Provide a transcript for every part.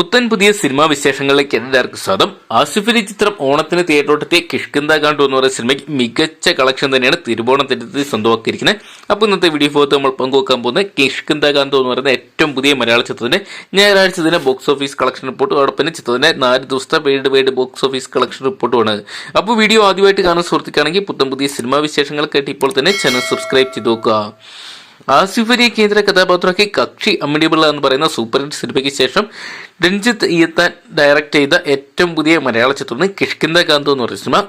പുത്തൻ പുതിയ സിനിമാ വിശേഷങ്ങളിലേക്ക് എല്ലാവർക്കും സ്വാഗതം. ആസിഫലി ചിത്രം ഓണത്തിന് തിയേറ്ററോട്ടെത്തിയ കിഷ്കിന്ദ കാണ്ടു എന്ന് പറയുന്ന സിനിമയ്ക്ക് മികച്ച കളക്ഷൻ തന്നെയാണ് തിരുവോണം തെറ്റത്തിൽ സ്വന്തമാക്കിയിരിക്കുന്നത്. അപ്പോൾ ഇന്നത്തെ വീഡിയോ ഫോത്ത് നമ്മൾ പങ്കുവെക്കാൻ പോകുന്നത് കിഷ്കിന്ദ കാന്തു എന്ന് പറയുന്ന ഏറ്റവും പുതിയ മലയാള ചിത്രത്തിന്റെ ഞായറാഴ്ച തന്നെ ബോക്സ് ഓഫീസ് കളക്ഷൻ റിപ്പോർട്ട് അതോടൊപ്പം ചിത്രത്തിന്റെ നാല് ദിവസത്തെ world wide box office collection റിപ്പോർട്ടുമാണ് അപ്പോൾ വീഡിയോ ആദ്യമായിട്ട് കാണാൻ സുഹൃത്തുക്കാണെങ്കിൽ പുത്തൻ പുതിയ സിനിമാ വിശേഷങ്ങൾക്കായിട്ട് ഇപ്പോൾ തന്നെ ചാനൽ സബ്സ്ക്രൈബ് ചെയ്ത് നോക്കുക. ആസിഫ് അലി കേന്ദ്ര കഥാപാത്രമാക്കി കക്ഷി അമ്മിണിപിള്ള എന്ന് പറയുന്ന സൂപ്പർ ഹിറ്റ് സിനിമയ്ക്ക് ശേഷം രഞ്ജിത്ത് ഈയത്താൻ ഡയറക്ട് ചെയ്ത ഏറ്റവും പുതിയ മലയാള ചിത്രമാണ് കിഷ്കിന്ദ കാന്തു എന്ന് പറയുന്ന സിനിമ.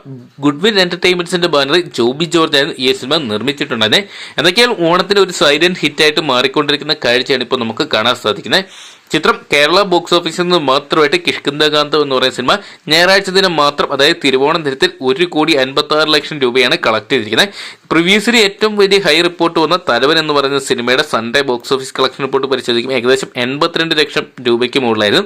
ഗുഡ്വിൻ എന്റർടൈൻമെന്റ്സിന്റെ ബാനറിൽ ജോബി ജോർജ് ആയിരുന്നു ഈ സിനിമ നിർമ്മിച്ചിട്ടുണ്ടായിരുന്നത് എന്തൊക്കെയാൽ ഓണത്തിന് ഒരു സൈലന്റ് ഹിറ്റായിട്ട് മാറിക്കൊണ്ടിരിക്കുന്ന കാഴ്ചയാണ് ഇപ്പോൾ നമുക്ക് കാണാൻ സാധിക്കുന്നത്. ചിത്രം കേരള ബോക്സ് ഓഫീസിൽ നിന്ന് മാത്രമായിട്ട് കിഷ്കിന്ദകാന്തം എന്ന് പറയുന്ന സിനിമ ഞായറാഴ്ച ദിനം മാത്രം അതായത് തിരുവോണം ദിനത്തിൽ ഒരു കോടി അൻപത്തി ആറ് ലക്ഷം രൂപയാണ് കളക്ട് ചെയ്തിരിക്കുന്നത്. പ്രീവിയസ്ലി ഏറ്റവും വലിയ ഹൈ റിപ്പോർട്ട് വന്ന തലവൻ എന്ന് പറയുന്ന സിനിമയുടെ Sunday box office collection report പരിശോധിക്കുമ്പോൾ ഏകദേശം എൺപത്തിരണ്ട് ലക്ഷം രൂപയ്ക്ക് മുകളിലായിരുന്നു.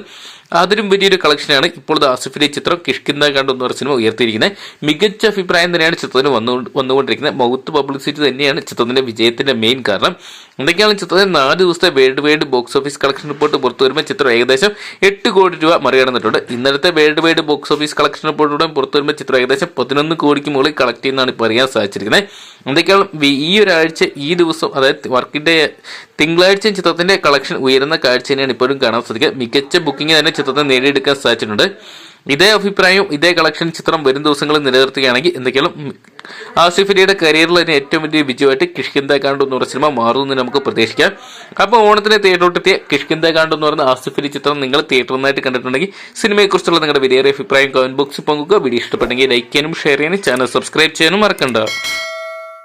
അതിലും വലിയൊരു കളക്ഷനാണ് ഇപ്പോൾ ആസിഫിലെ ചിത്രം കിഷ്കിന്ദ എന്ന് പറയുന്ന സിനിമ ഉയർത്തിയിരിക്കുന്നത്. മികച്ച അഭിപ്രായം തന്നെയാണ് ചിത്രത്തിന് വന്നു വന്നുകൊണ്ടിരിക്കുന്നത്. മൗത്ത് പബ്ലിസിറ്റി തന്നെയാണ് ചിത്രത്തിന്റെ വിജയത്തിന്റെ മെയിൻ കാരണം. എന്തൊക്കെയാണ് ചിത്രത്തിന് നാല് ദിവസത്തെ world wide box office collection report പുറത്തു വരുമ്പോൾ ചിത്രം ഏകദേശം എട്ട് കോടി രൂപ മറികടന്നിട്ടുണ്ട്. ഇന്നലത്തെ world wide box office collection റിപ്പോർട്ടിലൂടെ പുറത്തു വരുമ്പോൾ ചിത്രം ഏകദേശം പതിനൊന്ന് കോടിക്ക് മുകളിൽ കളക്ട് ചെയ്യുന്നതാണ് ഇപ്പോൾ അറിയാൻ സാധിച്ചിരിക്കുന്നത്. എന്തൊക്കെയാണ് ഈ ഒരാഴ്ച ഈ ദിവസം അതായത് വർക്കിന്റെ തിങ്കളാഴ്ച ചിത്രത്തിന്റെ കളക്ഷൻ ഉയരുന്ന കാഴ്ച തന്നെയാണ് ഇപ്പോഴും കാണാൻ സാധിക്കുക. മികച്ച ബുക്കിംഗ് തന്നെ ചിത്രത്തെ നേടിയെടുക്കാൻ സാധിച്ചിട്ടുണ്ട്. ഇതേ അഭിപ്രായവും ഇതേ കളക്ഷൻ ചിത്രം വരും ദിവസങ്ങളിൽ നിലനിർത്തുകയാണെങ്കിൽ എന്തൊക്കെയാണ് ആസിഫ് അലിയുടെ കരിയറിൽ തന്നെ ഏറ്റവും വലിയ വിജയമായിട്ട് കിഷ്കിന്ദ കാണ്ടു എന്ന് പറഞ്ഞ സിനിമ മാറുമെന്ന് നമുക്ക് പ്രതീക്ഷിക്കാം. അപ്പോൾ ഓണത്തിന് തിയേറ്ററിലെത്തിയ കിഷ്കിന്ദ കാണ്ടു എന്ന് പറയുന്ന ആസിഫ് അലി ചിത്രം നിങ്ങൾ തിയേറ്ററിൽ നിന്നായിട്ട് കണ്ടിട്ടുണ്ടെങ്കിൽ സിനിമയെക്കുറിച്ചുള്ള നിങ്ങളുടെ വിലയേറിയ അഭിപ്രായം കമന്റ് ബോക്സിൽ പങ്കുക വീഡിയോ ഇഷ്ടപ്പെട്ടെങ്കിൽ ലൈക്ക് ചെയ്യാനും ഷെയർ ചെയ്യാനും ചാനൽ സബ്സ്ക്രൈബ് ചെയ്യാനും മറക്കണ്ട.